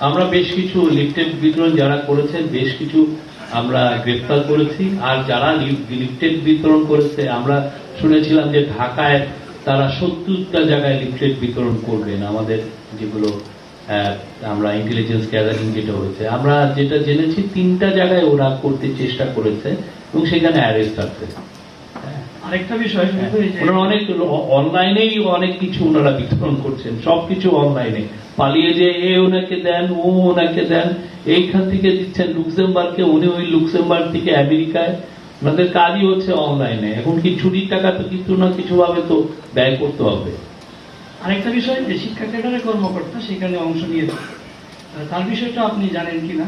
আমরা বেশ কিছু লিফটেড বিতরণ যারা করেছেন, বেশ কিছু আমরা গ্রেফতার করেছি। আর যারা লিফটেড বিতরণ করেছে, আমরা শুনেছিলাম যে ঢাকায় তারা সত্তরটা জায়গায় লিফলেট বিতরণ করবেন। আমাদের যেগুলো আমরা ইন্টেলিজেন্স গ্যাদারিং যেটা হয়েছে। আমরা যেটা জেনেছি, তিনটা জায়গায় ওরা করতে চেষ্টা করেছে এবং সেখানে অ্যারেস্ট আছে। আরেকটা বিষয় শুধু এই যে ওনারা অনেক অনলাইনেই অনেক কিছু ওনারা বিতরণ করছেন সবকিছু অনলাইনে। পালিয়ে যে এ ওনাকে দেন ও ওনাকে দেন। এইখান থেকে দিচ্ছেন লুক্সেমবার্গকে উনি ওই লুক্সেমবার্গ থেকে আমেরিকায়। ওনাদের কাজই হচ্ছে অনলাইনে। এখন কি চুরির টাকা তো কিছু না কিছু ভাবে তো ব্যয় করতে হবে। আরেকটা বিষয় যে শিক্ষা ক্যাডারের কর্মকর্তা সেখানে অংশ আহ, তার বিষয়টা আপনি জানেন কিনা?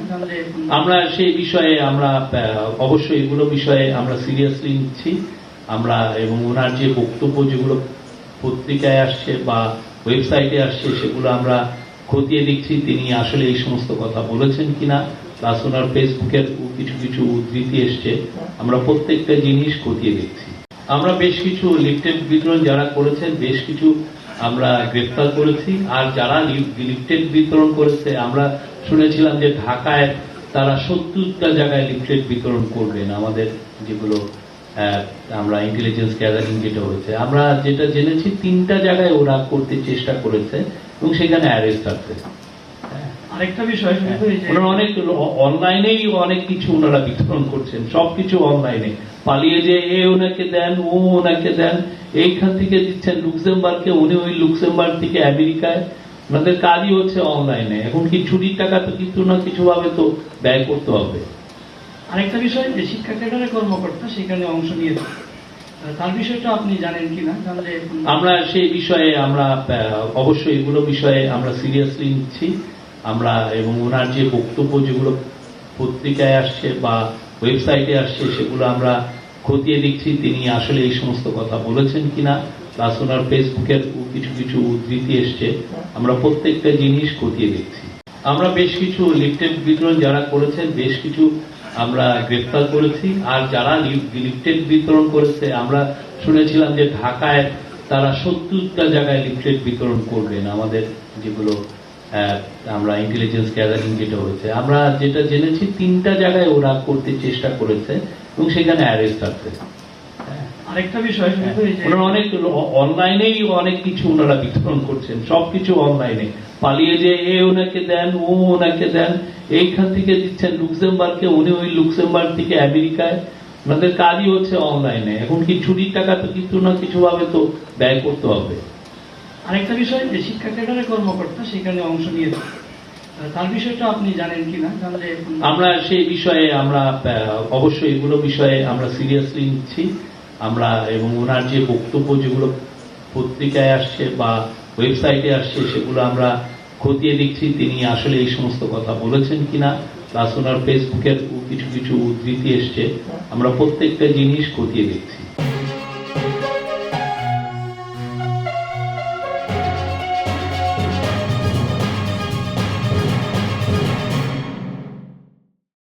আমরা সেই বিষয়ে আমরা অবশ্যই এগুলো বিষয়ে আমরা সিরিয়াসলি নিচ্ছি। আমরা এবং ওনার যে বক্তব্য যেগুলো পত্রিকায় আসছে বা ওয়েবসাইটে আসছে, সেগুলো আমরা খতিয়ে দেখছি, তিনি আসলে এই সমস্ত কথা বলেছেন কিনা প্লাস ওনার ফেসবুকের কিছু কিছু উদ্ধৃতি এসছে, আমরা প্রত্যেকটা জিনিস খতিয়ে দেখছি। আমরা বেশ কিছু লিফটেড বিতরণ যারা করেছেন, বেশ কিছু আমরা গ্রেফতার করেছি, আর যারা লিফটেড বিতরণ করেছে, আমরা শুনেছিলাম যে ঢাকায় তারা সত্তরটা জায়গায় লিফলেট বিতরণ করবেন, আমাদের যেগুলো আমরা ইন্টেলিজেন্স গ্যাদারিং যেটা হয়েছে আমরা যেটা জেনেছি তিনটা জায়গায় ওরা করতে চেষ্টা করেছে এবং সেখানে অ্যারেস্ট আছে। আরেকটা বিষয় শুধু এই যে ওনারা অনেক অনলাইনেই অনেক কিছু ওনারা বিতরণ করছেন সবকিছু অনলাইনে পালিয়ে যে এ ওনাকে দেন ও ওনাকে দেন এইখান থেকে দিচ্ছেন লুক্সেমবার্গকে উনি ওই লুক্সেমবার্গ থেকে আমেরিকায়। ওনাদের কাজই হচ্ছে অনলাইনে এখন কি চুরির টাকা তো কিছু না কিছু ভাবে তো ব্যয় করতে হবে। আরেকটা বিষয়, যে শিক্ষা ক্যাডারের কর্মকর্তা, সেখানে অংশ নিয়েছে তার বিষয়টা আপনি জানেন কিনা? জানলে আমরা সেই বিষয়ে আমরা অবশ্যই এগুলো বিষয়ে আমরা সিরিয়াসলি নিচ্ছি। আমরা এবং ওনার যে বক্তব্য যেগুলো পত্রিকায় আসছে বা ওয়েবসাইটে আসছে, সেগুলো আমরা খতিয়ে দেখছি। তিনি আসলে এই সমস্ত কথা বলেছেন কিনা? প্লাস ওনার ফেসবুকের কিছু কিছু উদ্ধৃতি এসছে। আমরা প্রত্যেকটা জিনিস খতিয়ে দেখছি। আমরা বেশ কিছু লিফটেড বিতরণ যারা করেছেন, বেশ কিছু আমরা গ্রেফতার করেছি আর যারা লিফটেড বিতরণ করেছে আমরা শুনেছিলাম যে ঢাকায় তারা সত্তরটা জায়গায় লিফলেট বিতরণ করবেন। আমাদের যেগুলো আমরা ইন্টেলিজেন্স গ্যাদারিং যেটা হয়েছে আমরা যেটা জেনেছি তিনটা জায়গায় ওরা করতে চেষ্টা করেছে এবং সেখানে অ্যারেস্ট আছে। আরেকটা বিষয় শুধু এই যে ওনারা অনেক অনলাইনেই অনেক কিছু ওনারা বিতরণ করছেন সবকিছু অনলাইনে পালিয়ে যে এ ওনাকে দেন ও ওনাকে দেন। এইখান থেকে দিচ্ছেন লুক্সেমবার্গকে উনি ওই লুক্সেমবার্গ থেকে আমেরিকায়। ওনাদের কাজই হচ্ছে অনলাইনে। এখন কি চুরির টাকা তো কিছু না কিছু ভাবে তো ব্যয় করতে হবে। আরেকটা বিষয় যে শিক্ষা ক্যাডারের কর্মকর্তা সেখানে অংশ নিয়েছে তার বিষয়টা আপনি জানেন কিনা? আমরা সেই বিষয়ে আমরা অবশ্যই এগুলো বিষয়ে আমরা সিরিয়াসলি নিচ্ছি। আমরা এবং ওনার যে বক্তব্য যেগুলো পত্রিকায় আসছে বা ওয়েবসাইটে আসছে, সেগুলো আমরা খতিয়ে দেখছি, তিনি আসলে এই সমস্ত কথা বলেছেন কিনা প্লাস ওনার ফেসবুকের কিছু কিছু উদ্ধৃতি এসছে, আমরা প্রত্যেকটা জিনিস খতিয়ে দেখছি।